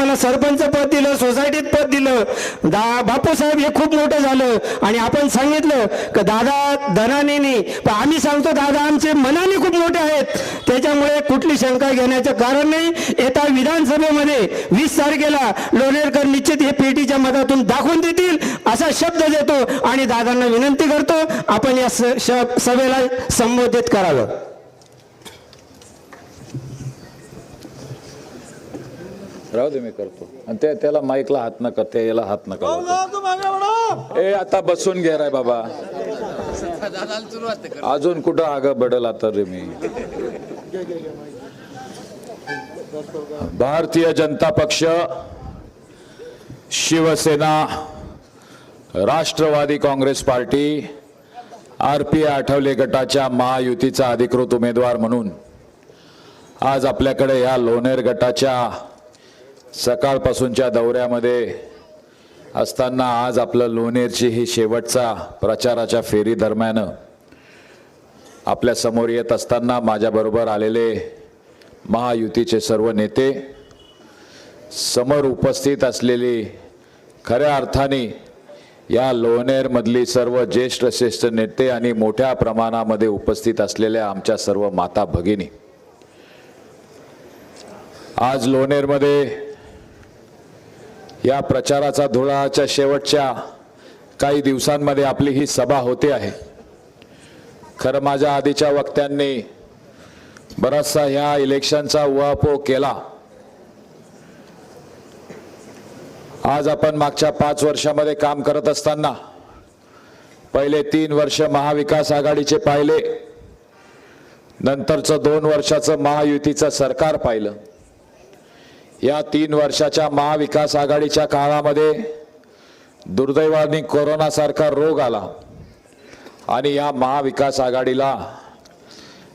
आम्हाला सरपंच पद दिलं सोसायटीत पद दिलं. दा बापूसाहेब हे खूप मोठं झालं. आणि आपण सांगितलं की दादा धनाने पण आम्ही सांगतो दादा आमचे मनाने खूप मोठे आहेत. त्याच्यामुळे कुठली शंका घेण्याचं कारण नाही. येत्या विधानसभेमध्ये वीस तारखेला लोणेरकर निश्चित हे पेटीच्या मतातून दाखवून देतील असा शब्द देतो. आणि दादांना विनंती करतो आपण या स- सभेला संबोधित करावं. राहू दे मी करतो. आणि त्या त्याला माईकला हात नका त्या याला हात नका लावू. ए आता बसून घे रे बाबा. अजून कुठं आग बडल आता रे मी? Bharatiya Janata Paksha Shivsena Rashtravadi Congress party R P Athawale गटाच्या महायुतीचा अधिकृत उमेदवार म्हणून आज आपल्याकडे या लोणेर गटाच्या सकाळपासूनच्या दौऱ्यामध्ये असताना आज आपलं लोणेरची ही शेवटचा प्रचाराच्या फेरी दरम्यान आपल्यासमोर येत असताना माझ्याबरोबर आलेले महायुतीचे सर्व नेते समोर उपस्थित असलेली खऱ्या अर्थाने या लोणेरमधली सर्व ज्येष्ठ श्रेष्ठ नेते आणि मोठ्या प्रमाणामध्ये उपस्थित असलेल्या आमच्या सर्व माता भगिनी. आज लोणेरमध्ये या प्रचाराचा धुळाच्या शेवटच्या काही दिवसांमध्ये आपली ही सभा होते आहे. खरं माझ्या आधीच्या वक्त्यांनी बराचसा ह्या इलेक्शनचा उहापोह केला. आज आपण मागच्या पाच वर्षामध्ये काम करत असताना पहिले तीन वर्ष महाविकास आघाडीचे पाहिले नंतरचं दोन वर्षाचं महायुतीचं सरकार पाहिलं. या तीन वर्षाच्या महाविकास आघाडीच्या काळामध्ये दुर्दैवाने कोरोनासारखा रोग आला. आणि या महाविकास आघाडीला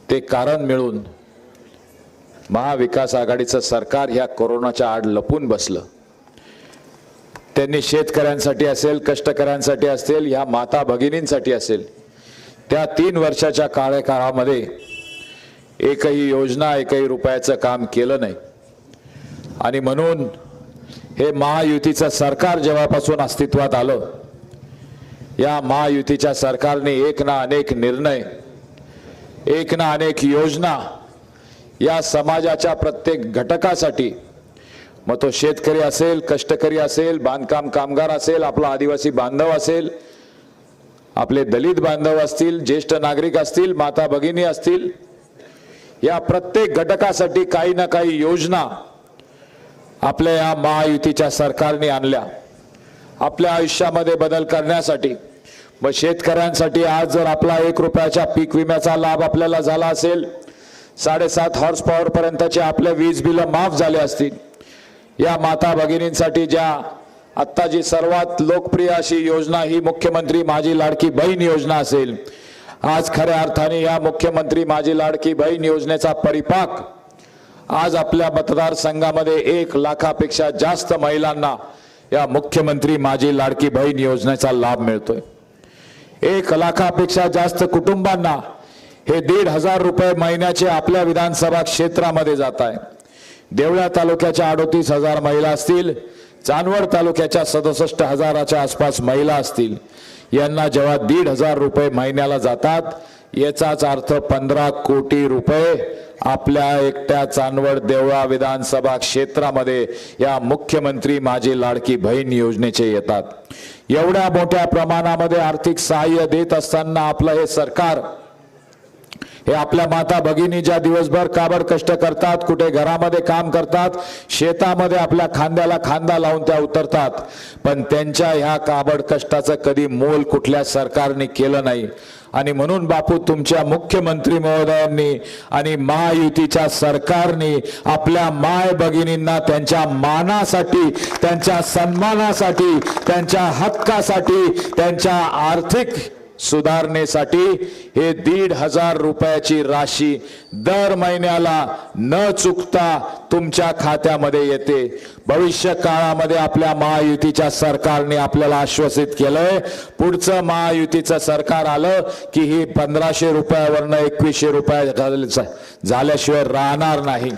ते कारण मिळून महाविकास आघाडीचं सरकार ह्या कोरोनाच्या आड लपून बसलं. त्यांनी शेतकऱ्यांसाठी असेल कष्टकऱ्यांसाठी असेल ह्या माता भगिनींसाठी असेल त्या तीन वर्षाच्या काळामध्ये एकही योजना एकही रुपयाचं काम केलं नाही. आणि म्हणून हे महायुतीचं सरकार जेव्हापासून अस्तित्वात आलं या महायुतीच्या सरकारने एक ना अनेक निर्णय एक ना अनेक योजना या समाजाच्या प्रत्येक घटकासाठी मग तो शेतकरी असेल कष्टकरी असेल बांधकाम कामगार असेल आपला आदिवासी बांधव असेल आपले दलित बांधव असतील ज्येष्ठ नागरिक असतील माता भगिनी असतील या प्रत्येक घटकासाठी काही ना काही योजना आपल्या या महायुतीच्या सरकारने आणल्या. आपल्या आयुष्यामध्ये बदल करण्यासाठी. मग शेतकऱ्यांसाठी आज जर आपला एक रुपयाच्या पीक विम्याचा लाभ आपल्याला झाला असेल साडेसात हॉर्स पॉवर पर्यंतचे आपले वीज बिलं माफ झाले असतील. या माता भगिनींसाठी ज्या आत्ता जी सर्वात लोकप्रिय अशी योजना ही मुख्यमंत्री माझी लाडकी बहीण योजना असेल. आज खऱ्या अर्थाने या मुख्यमंत्री माझी लाडकी बहीण योजनेचा परिपाक आज आपल्या मतदारसंघामध्ये एक लाखापेक्षा जास्त महिलांना या मुख्यमंत्री माझी लाडकी बहीण योजनेचा लाभ मिळतोय. एक लाखापेक्षा जास्त कुटुंबांना हे दीड हजार रुपये महिन्याचे आपल्या विधानसभा क्षेत्रामध्ये जात आहे. देवळा तालुक्याच्या अडोतीस हजार महिला असतील चांदवड तालुक्याच्या सदुसष्ट हजाराच्या आसपास महिला असतील. यांना जेव्हा दीड हजार रुपये महिन्याला जातात याचाच अर्थ पंधरा कोटी रुपये आपल्या एकट्या चांदवड देवळा विधानसभा क्षेत्रामध्ये या मुख्यमंत्री माझी लाडकी बहीण योजनेचे येतात. एवढ्या मोठ्या प्रमाणामध्ये आर्थिक सहाय्य देत असताना आपलं हे सरकार हे आपल्या माता भगिनी ज्या दिवसभर काबड कष्ट करतात कुठे घरामध्ये काम करतात शेतामध्ये आपल्या खांद्याला खांदा लावून त्या उतरतात. पण त्यांच्या ह्या काबड कष्टाचं कधी मोल कुठल्या सरकारने केलं नाही. आणि म्हणून बापू तुमच्या मुख्यमंत्री महोदयांनी आणि महायुतीच्या सरकारने आपल्या माय भगिनींना त्यांच्या मानासाठी त्यांच्या सन्मानासाठी त्यांच्या हक्कासाठी त्यांच्या आर्थिक सुधारणेसाठी हे दीड हजार रुपयाची राशी दर महिन्याला न चुकता तुमच्या खात्यामध्ये येते. भविष्य काळामध्ये आपल्या महायुतीच्या सरकारने आपल्याला आश्वासित केलंय. पुढचं महायुतीचं सरकार आलं की ही पंधराशे रुपयावरनं एकवीसशे रुपये झाल्याशिवाय राहणार नाही.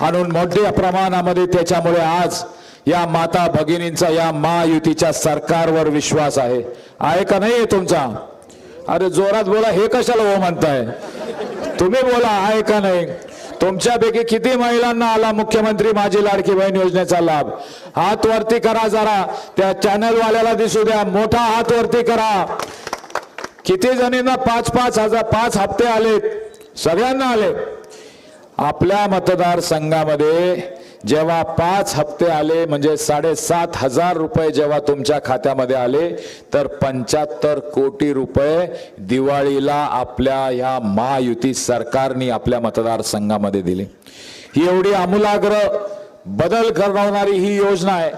म्हणून मोठ्या प्रमाणामध्ये त्याच्यामुळे आज या माता भगिनींचा या महायुतीच्या सरकारवर विश्वास आहे. आहे का नाही तुमचा. अरे जोरात बोला हे कशाला हो म्हणताय? तुम्ही बोला आहे का नाही. तुमच्यापैकी किती महिलांना आला मुख्यमंत्री माझी लाडकी बहीण योजनेचा लाभ? हात वरती करा जरा. त्या चॅनलवाल्याला दिसू द्या. मोठा हात वरती करा. किती जणींना पाच पाच हजार पाच हप्ते आलेत? सगळ्यांना आले आपल्या मतदारसंघामध्ये जेव्हा पाच हप्ते आले म्हणजे साडेसात हजार रुपये जेव्हा तुमच्या खात्यामध्ये आले तर पंच्याहत्तर कोटी रुपये दिवाळीला आपल्या ह्या महायुती सरकारने आपल्या मतदारसंघामध्ये दिले. ही एवढी आमूलाग्र बदल करणारी ही योजना आहे.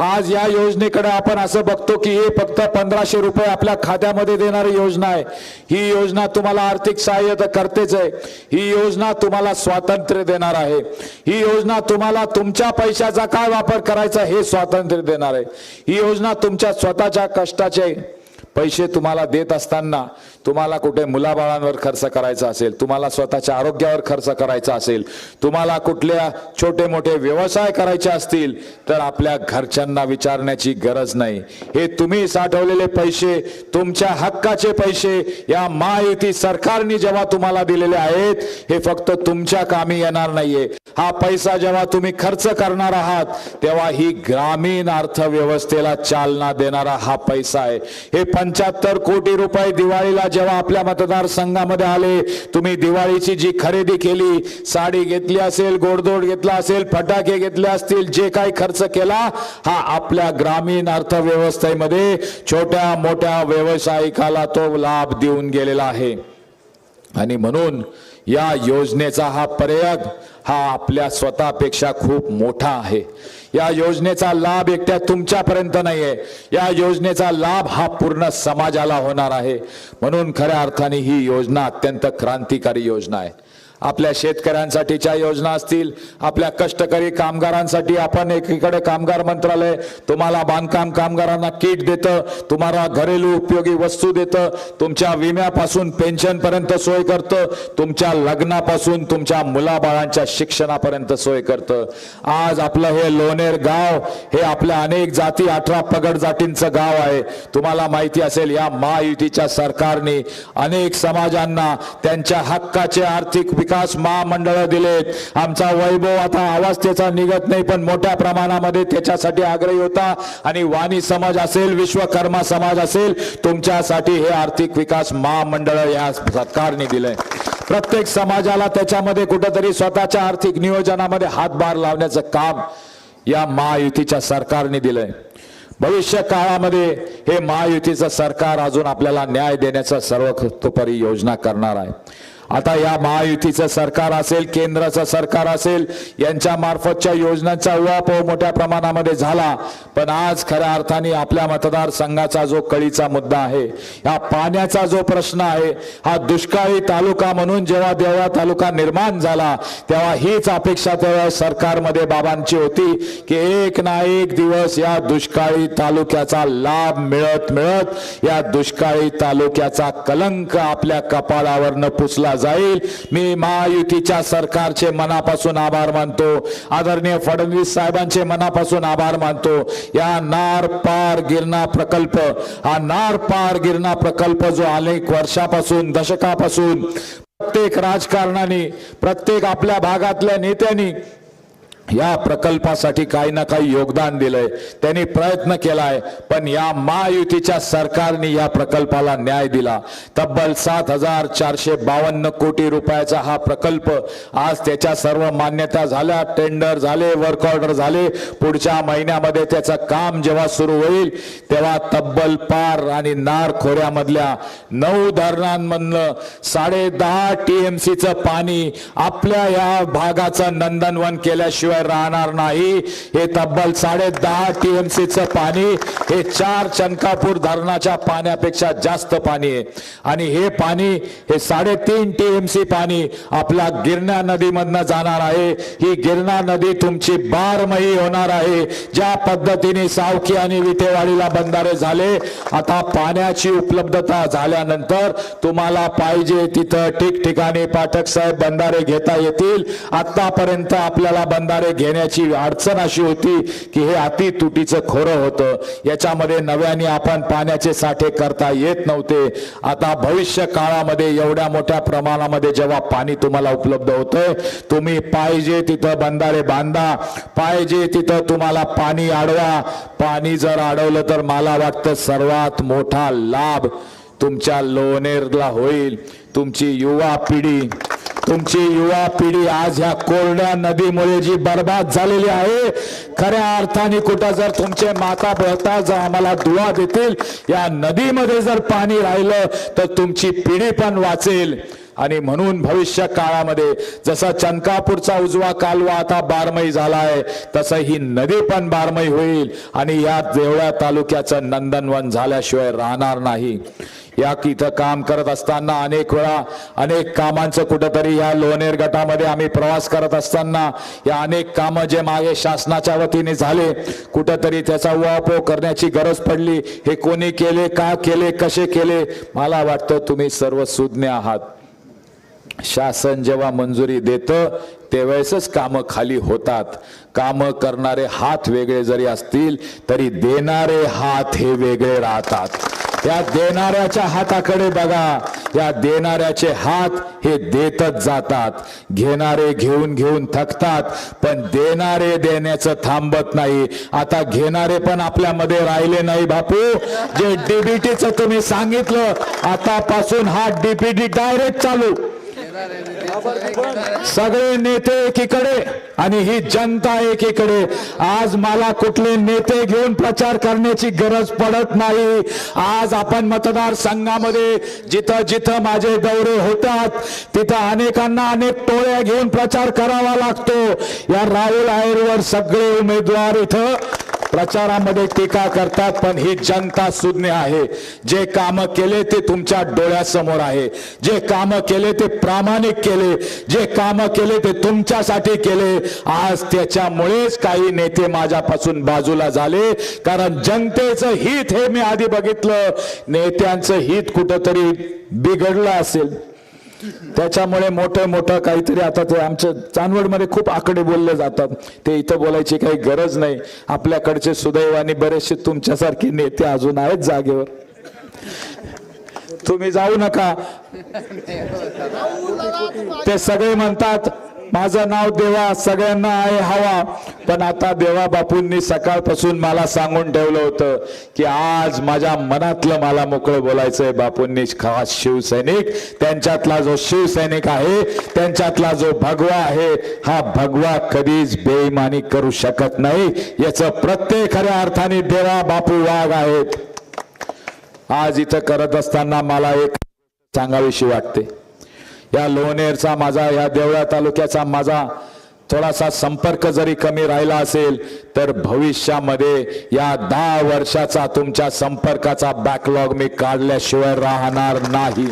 आज या योजनेकडे आपण असं बघतो की हे फक्त पंधराशे रुपये आपल्या खात्यामध्ये देणारी योजना आहे. ही योजना तुम्हाला आर्थिक सहाय्य तर करतेच आहे. ही योजना तुम्हाला स्वातंत्र्य देणार आहे. ही योजना तुम्हाला तुमच्या पैशाचा काय वापर करायचा हे स्वातंत्र्य देणार आहे. ही योजना तुमच्या स्वतःच्या कष्टाचे पैसे तुम्हाला देत असताना तुम्हाला कुठे मुलाबाळांवर खर्च करायचा असेल तुम्हाला स्वतःच्या आरोग्यावर खर्च करायचा असेल तुम्हाला कुठल्या छोटे मोठे व्यवसाय करायचे असतील तर आपल्या घरच्यांना विचारण्याची गरज नाही. हे तुम्ही साठवलेले पैसे तुमच्या हक्काचे पैसे या महायुती सरकारने जेव्हा तुम्हाला दिलेले आहेत हे फक्त तुमच्या कामी येणार नाहीये. हा पैसा जेव्हा तुम्ही खर्च करणार आहात तेव्हा ही ग्रामीण अर्थव्यवस्थेला चालना देणारा हा पैसा आहे. हे पंच्याहत्तर कोटी रुपये दिवाळीला जेव्हा आपल्या मतदारसंघामध्ये आले तुम्ही दिवाळीची जी खरेदी केली साडी घेतली असेल गोडधोड घेतला असेल फटाके घेतले असतील जे काही खर्च केला हा आपल्या ग्रामीण अर्थव्यवस्थेमध्ये छोट्या मोठ्या व्यावसायिकाला तो लाभ देऊन गेलेला आहे. आणि म्हणून या योजनेचा हा पर्याय हा आपल्या स्वतःपेक्षा खूप मोठा आहे. या योजनेचा लाभ एकट्या तुमच्यापर्यंत नाही आहे या योजनेचा लाभ हा पूर्ण समाजाला होणार आहे. म्हणून खऱ्या अर्थाने ही योजना अत्यंत क्रांतिकारी योजना आहे. आपल्या शेतकऱ्यांसाठीच्या योजना असतील आपल्या कष्टकरी कामगारांसाठी आपण एकीकडे कामगार मंत्रालय तुम्हाला बांधकाम कामगारांना किट देतं तुम्हाला घरेलू उपयोगी वस्तू देतं तुमच्या विम्यापासून पेन्शनपर्यंत सोय करतं तुमच्या लग्नापासून तुमच्या मुलाबाळांच्या शिक्षणापर्यंत सोय करतं. आज आपलं हे लोणेर गाव हे आपल्या अनेक जाती अठरा पगड जातींचं गाव आहे. तुम्हाला माहिती असेल या महायुतीच्या सरकारने अनेक समाजांना त्यांच्या हक्काचे आर्थिक विकास महामंडळ दिलेत. आमचा वैभव आता आवाज त्याचा निघत नाही पण मोठ्या प्रमाणामध्ये त्याच्यासाठी आग्रही होता. आणि वाणी समाज असेल विश्वकर्मा समाज असेल तुमच्यासाठी हे आर्थिक विकास महामंडळ या सरकारने दिलंय. प्रत्येक समाजाला त्याच्यामध्ये कुठेतरी स्वतःच्या आर्थिक नियोजनामध्ये हातभार लावण्याचं काम या महायुतीच्या सरकारने दिलंय. भविष्य काळामध्ये हे महायुतीचं सरकार अजून आपल्याला न्याय देण्याचा सर्व योजना करणार आहे. आता या महायुतीचं सरकार असेल केंद्राचं सरकार असेल यांच्या मार्फतच्या योजनांचा उहापोह मोठ्या प्रमाणामध्ये झाला. पण आज खऱ्या अर्थाने आपल्या मतदारसंघाचा जो कळीचा मुद्दा आहे हा पाण्याचा जो प्रश्न आहे हा दुष्काळी तालुका म्हणून जेव्हा देवळा तालुका निर्माण झाला तेव्हा हीच अपेक्षा तेव्हा सरकारमध्ये बाबांची होती की एक ना एक दिवस या दुष्काळी तालुक्याचा लाभ मिळत मिळत या दुष्काळी तालुक्याचा कलंक आपल्या कपाळावरनं पुसला जाईल. मी महायुतीच्या सरकारचे मनापासून आभार मानतो. आदरणीय फडणवीस साहेबांचे मनापासून आभार मानतो. या नार पार गिरणा प्रकल्प हा नार पार गिरणा प्रकल्प जो अनेक वर्षापासून दशकापासून प्रत्येक राजकारणाने प्रत्येक आपल्या भागातल्या नेत्यांनी या प्रकल्पासाठी काही ना काही योगदान दिलंय. त्यांनी प्रयत्न केलाय पण या महायुतीच्या सरकारने या प्रकल्पाला न्याय दिला. तब्बल सात हजार चारशे बावन्न कोटी रुपयाचा हा प्रकल्प आज त्याच्या सर्व मान्यता झाल्या टेंडर झाले वर्क ऑर्डर झाले. पुढच्या महिन्यामध्ये त्याचं काम जेव्हा सुरू होईल तेव्हा तब्बल पार आणि नार खोऱ्यामधल्या नऊ धरणांमधनं साडे दहा टीएमसीचं पाणी आपल्या या भागाचं नंदनवन केल्याशिवाय राहणार नाही. हे तब्बल साडे दहा टीएमसीचं पाणी हे चार चनकापूर धरणाच्या पाण्यापेक्षा जास्त पाणी आहे. आणि हे पाणी हे साडेतीन टीएमसी पाणी आपल्या गिरणा नदीमधनं जाणार आहे. ही गिरणा नदी तुमची बारमही होणार आहे. ज्या पद्धतीने सावकी आणि विटेवाडीला बंधारे झाले आता पाण्याची उपलब्धता झाल्यानंतर तुम्हाला पाहिजे तिथं ठिकठिकाणी पाठक साहेब बंधारे घेता येतील. आतापर्यंत आपल्याला बंधारे निर्णय घेण्याची अडचण अशी होती की हे अति तुटीचं खोरं होतं. याच्यामध्ये नव्याने आपण पाण्याचे साठे करता येत नव्हते. आता भविष्य काळामध्ये एवढ्या मोठ्या प्रमाणामध्ये जेव्हा पाणी तुम्हाला उपलब्ध होतंय तुम्ही पाहिजे तिथं बंधारे बांधा पाहिजे तिथं तुम्हाला पाणी अडवा पाणी जर अडवलं तर मला वाटतं सर्वात मोठा लाभ तुमच्या लोणेरला होईल. तुमची युवा पिढी तुमची युवा पिढी आज ह्या कोरड्या नदीमुळे जी बर्बाद झालेली आहे खऱ्या अर्थाने कुठं जर तुमचे माता बळता जर आम्हाला दुवा देतील या नदीमध्ये जर पाणी राहिलं तर तुमची पिढी पण वाचेल. आणि म्हणून भविष्य काळामध्ये जसा चनकापूरचा उजवा कालवा आता बारमई झालाय तसं ही नदी पण बारमई होईल. आणि या देवळा तालुक्याचं नंदनवन झाल्याशिवाय राहणार नाही. या इथं काम करत असताना अनेक वेळा अनेक कामांचं कुठंतरी या लोणेर गटामध्ये आम्ही प्रवास करत असताना या अनेक कामं जे मागे शासनाच्या वतीने झाले कुठंतरी त्याचा उहापोह करण्याची गरज पडली. हे कोणी केले का केले कसे केले? मला वाटतं तुम्ही सर्व सुज्ञ आहात. शासन जेव्हा मंजुरी देतं त्यावेळेसच कामं खाली होतात. कामं करणारे हात वेगळे जरी असतील तरी देणारे हात हे वेगळे राहतात. या देणाऱ्याच्या हाताकडे बघा. या देणाऱ्याचे हात हे देतच जातात. घेणारे घेऊन घेऊन थकतात पण देणारे देण्याचं थांबत नाही. आता घेणारे पण आपल्यामध्ये राहिले नाही बापू. जे डीबीटीचं तुम्ही सांगितलं आतापासून हा डीबीटी डायरेक्ट चालू. सगळे नेते एकीकडे आणि ही जनता एकीकडे. आज मला कुठले नेते घेऊन प्रचार करण्याची गरज पडत नाही. आज आपण मतदारसंघामध्ये जिथं जिथं माझे दौरे होतात तिथं अनेकांना अनेक टोळ्या घेऊन प्रचार करावा लागतो. या राहुल आयरवर सगळे उमेदवार इथं प्रचारामध्ये टीका करतात पण ही जनता सुज्ञ आहे. जे काम केले ते तुमच्या डोळ्यासमोर आहे. जे काम केले ते प्रामाणिक केले. जे काम केले ते तुमच्यासाठी केले. आज त्याच्यामुळेच काही नेते माझ्यापासून बाजूला झाले. कारण जनतेचं हित हे मी आधी बघितलं. नेत्यांचं हित कुठंतरी बिघडलं असेल. त्याच्यामुळे मोठं मोठं काहीतरी आता ते आमच्या चांदवडमध्ये खूप आकडे बोलले जातात. ते इथं बोलायची काही गरज नाही. आपल्याकडचे सुदैवाने बरेचसे तुमच्यासारखे नेते अजून आहेत जागेवर. तुम्ही जाऊ नका. ते सगळे म्हणतात माझं नाव देवा सगळ्यांना आहे हवा. पण आता देवा बापूंनी सकाळपासून मला सांगून ठेवलं होतं की आज माझ्या मनातलं मला मोकळं बोलायचंय बापूंनी. खास शिवसैनिक त्यांच्यातला जो शिवसैनिक आहे त्यांच्यातला जो भगवा आहे हा भगवा कधीच बेईमानी करू शकत नाही. याचं प्रत्येक खऱ्या अर्थाने देवा बापू वाघ आहेत. आज इथं करत असताना मला एक सांगावीशी वाटते. या लोणेरचा माझा या देवळा तालुक्याचा माझा थोडासा संपर्क जरी कमी राहिला असेल तर भविष्यामध्ये या दहा वर्षाचा तुमच्या संपर्काचा बॅकलॉग मी काढल्याशिवाय राहणार नाही.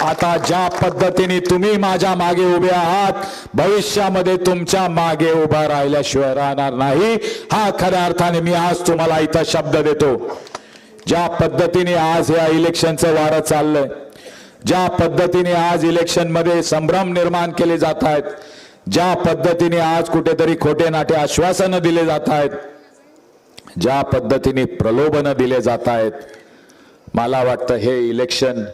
आता ज्या पद्धतीने तुम्ही माझ्या मागे उभे आहात भविष्यामध्ये तुमच्या मागे उभा राहिल्याशिवाय राहणार नाही. हा खऱ्या अर्थाने मी आज तुम्हाला इथं शब्द देतो. ज्या पद्धतीने आज या इलेक्शनचं वारं चाललंय ज्या पद्धतीने आज इलेक्शनमध्ये संभ्रम निर्माण केले जात आहेत ज्या पद्धतीने आज कुठेतरी खोटे नाटे आश्वासनं दिले जात आहेत ज्या पद्धतीने प्रलोभनं दिले जात आहेत मला वाटतं हे इलेक्शन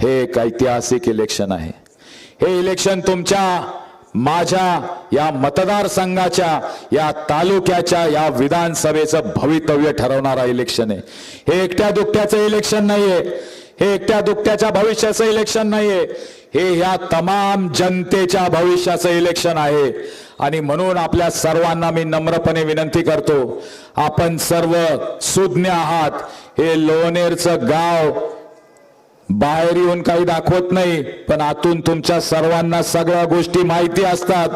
हे एक ऐतिहासिक इलेक्शन आहे. हे इलेक्शन तुमच्या माझ्या या मतदारसंघाच्या या तालुक्याच्या या विधानसभेचं भवितव्य ठरवणारा इलेक्शन आहे. हे एकट्या दुकट्याचं इलेक्शन नाहीये. हे एकट्या दुकट्याच्या भविष्याचं इलेक्शन नाहीये. हे ह्या तमाम जनतेच्या भविष्याचं इलेक्शन आहे. आणि म्हणून आपल्या सर्वांना मी नम्रपणे विनंती करतो आपण सर्व सुज्ञ आहात. हे लोणेरचं गाव बाहेर येऊन काही दाखवत नाही पण आतून तुमच्या सर्वांना सगळ्या गोष्टी माहिती असतात.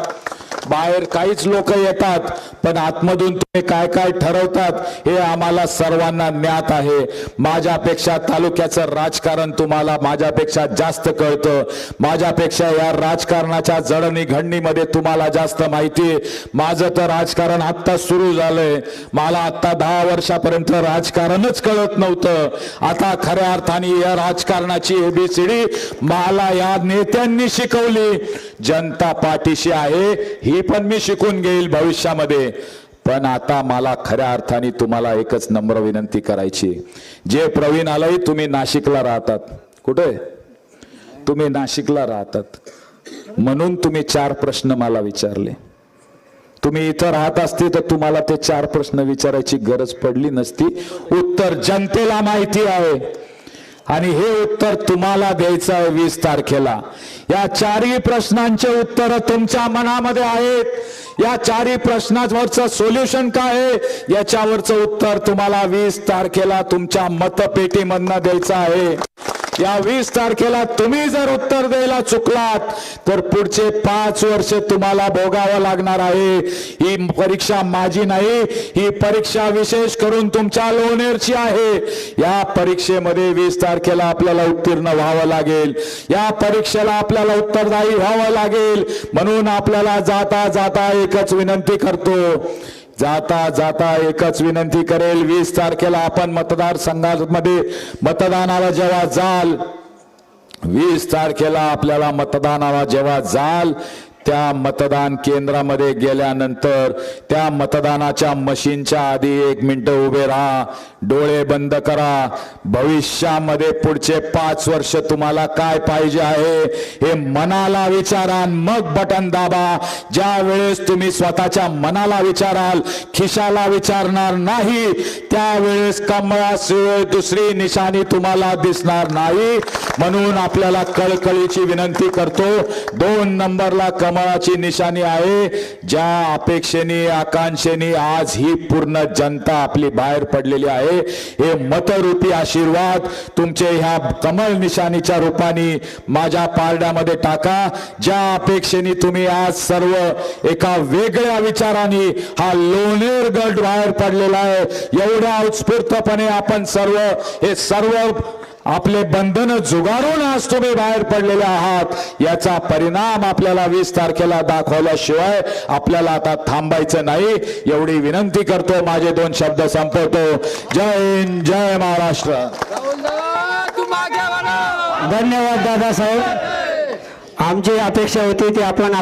बाहेर काहीच लोक येतात पण आतमधून तुम्ही काय काय ठरवतात हे आम्हाला सर्वांना ज्ञात आहे. माझ्यापेक्षा तालुक्याचं राजकारण तुम्हाला माझ्यापेक्षा जास्त कळतं. माझ्यापेक्षा या राजकारणाच्या जडणघडणीमध्ये तुम्हाला जास्त माहिती. माझं तर राजकारण आत्ता सुरू झालंय. मला आत्ता दहा वर्षापर्यंत राजकारणच कळत नव्हतं. आता खऱ्या अर्थाने या राजकारणाची एबीसीडी मला या नेत्यांनी शिकवली. जनता पाठीशी आहे ही हे पण मी शिकून घेईल भविष्यामध्ये. पण आता मला खऱ्या अर्थाने तुम्हाला एकच नम्र विनंती करायची जे प्रवीण आलंय तुम्ही नाशिकला राहतात. कुठे? तुम्ही नाशिकला राहतात. म्हणून तुम्ही चार प्रश्न मला विचारले. तुम्ही इथं राहत असते तर तुम्हाला ते चार प्रश्न विचारायची गरज पडली नसती. उत्तर जनतेला माहिती आहे. आणि हे उत्तर तुम्हाला द्यायचं आहे वीस तारखेला. या चारही प्रश्नांचे उत्तर तुमच्या मनामध्ये आहेत. या चारही प्रश्नावरचं सोल्युशन काय आहे? याच्यावरचं उत्तर तुम्हाला वीस तारखेला तुमच्या मतपेटीमधनं द्यायचं आहे. या वीस तारखेला तुम्ही जर उत्तर द्यायला चुकलात तर पुढचे पाच वर्ष तुम्हाला भोगावं लागणार आहे. ही परीक्षा माझी नाही ही परीक्षा विशेष करून तुमच्या लोणेरची आहे. या परीक्षेमध्ये वीस तारखेला आपल्याला उत्तीर्ण व्हावं लागेल. या परीक्षेला आपल्याला उत्तरदायी व्हावं लागेल. म्हणून आपल्याला जाता जाता एकच विनंती करतो. जाता जाता एकच विनंती करेल वीस तारखेला आपण मतदारसंघामध्ये मतदानाला जेव्हा जाल वीस तारखेला आपल्याला मतदानाला जेव्हा जाल त्या मतदान केंद्रामध्ये गेल्यानंतर त्या मतदानाच्या मशीनच्या आधी एक मिनिट उभे राहा डोळे बंद करा. भविष्यामध्ये पुढचे पाच वर्ष तुम्हाला काय पाहिजे आहे हे मनाला विचारा मग बटन दाबा. ज्या वेळेस तुम्ही स्वतःच्या मनाला विचाराल खिशाला विचारणार नाही त्यावेळेस कमळाशिवाय दुसरी निशाणी तुम्हाला दिसणार नाही. म्हणून आपल्याला कळकळीची विनंती करतो दोन नंबरला कमळाची निशाणी आहे. ज्या अपेक्षेने आकांक्षेने आज ही पूर्ण जनता आपली बाहेर पडलेली आहे. हे मतरूपी आशीर्वाद तुमचे ह्या कमळ निशाणीच्या रूपाने माझ्या पारड्यामध्ये टाका. ज्या अपेक्षेने तुम्ही आज सर्व एका वेगळ्या विचाराने हा लोणेर गट बाहेर पडलेला आहे. एवढ्या उत्स्फूर्तपणे आपण सर्व हे सर्व आपले बंधन जुगारून आज तुम्ही बाहेर पडलेले आहात. याचा परिणाम आपल्याला वीस तारखेला दाखवल्याशिवाय आपल्याला आता थांबायचं नाही. एवढी विनंती करतो माझे दोन शब्द संपवतो. जय हिंद जय महाराष्ट्र. राहुल दादा धन्यवाद दादासाहेब. आमची अपेक्षा होती ती आपण